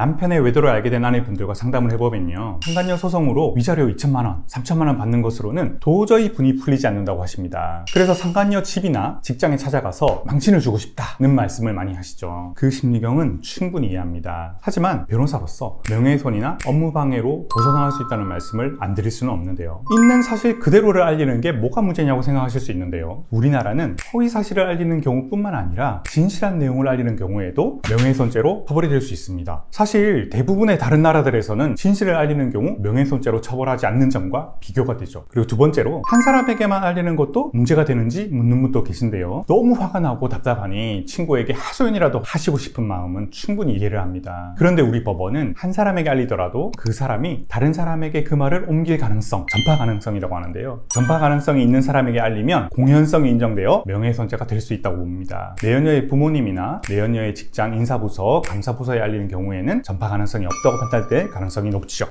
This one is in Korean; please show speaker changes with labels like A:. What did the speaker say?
A: 남편의 외도를 알게 된 아내분들과 상담을 해보면요. 상간녀 소송으로 위자료 2천만 원, 3천만 원 받는 것으로는 도저히 분이 풀리지 않는다고 하십니다. 그래서 상간녀 집이나 직장에 찾아가서 망신을 주고 싶다는 말씀을 많이 하시죠. 그 심리경은 충분히 이해합니다. 하지만 변호사로서 명예훼손이나 업무방해로 벗어나갈 수 있다는 말씀을 안 드릴 수는 없는데요. 있는 사실 그대로를 알리는 게 뭐가 문제냐고 생각하실 수 있는데요. 우리나라는 허위 사실을 알리는 경우뿐만 아니라 진실한 내용을 알리는 경우에도 명예훼손죄로 처벌이 될 수 있습니다. 사실 대부분의 다른 나라들에서는 진실을 알리는 경우 명예훼손죄로 처벌하지 않는 점과 비교가 되죠. 그리고 두 번째로 한 사람에게만 알리는 것도 문제가 되는지 묻는 분도 계신데요. 너무 화가 나고 답답하니 친구에게 하소연이라도 하시고 싶은 마음은 충분히 이해를 합니다. 그런데 우리 법원은 한 사람에게 알리더라도 그 사람이 다른 사람에게 그 말을 옮길 가능성, 전파 가능성이라고 하는데요. 전파 가능성이 있는 사람에게 알리면 공연성이 인정되어 명예훼손죄가 될 수 있다고 봅니다. 내연녀의 부모님이나 내연녀의 직장 인사부서, 감사부서에 알리는 경우에는 전파 가능성이 없다고 판단될 가능성이 높죠.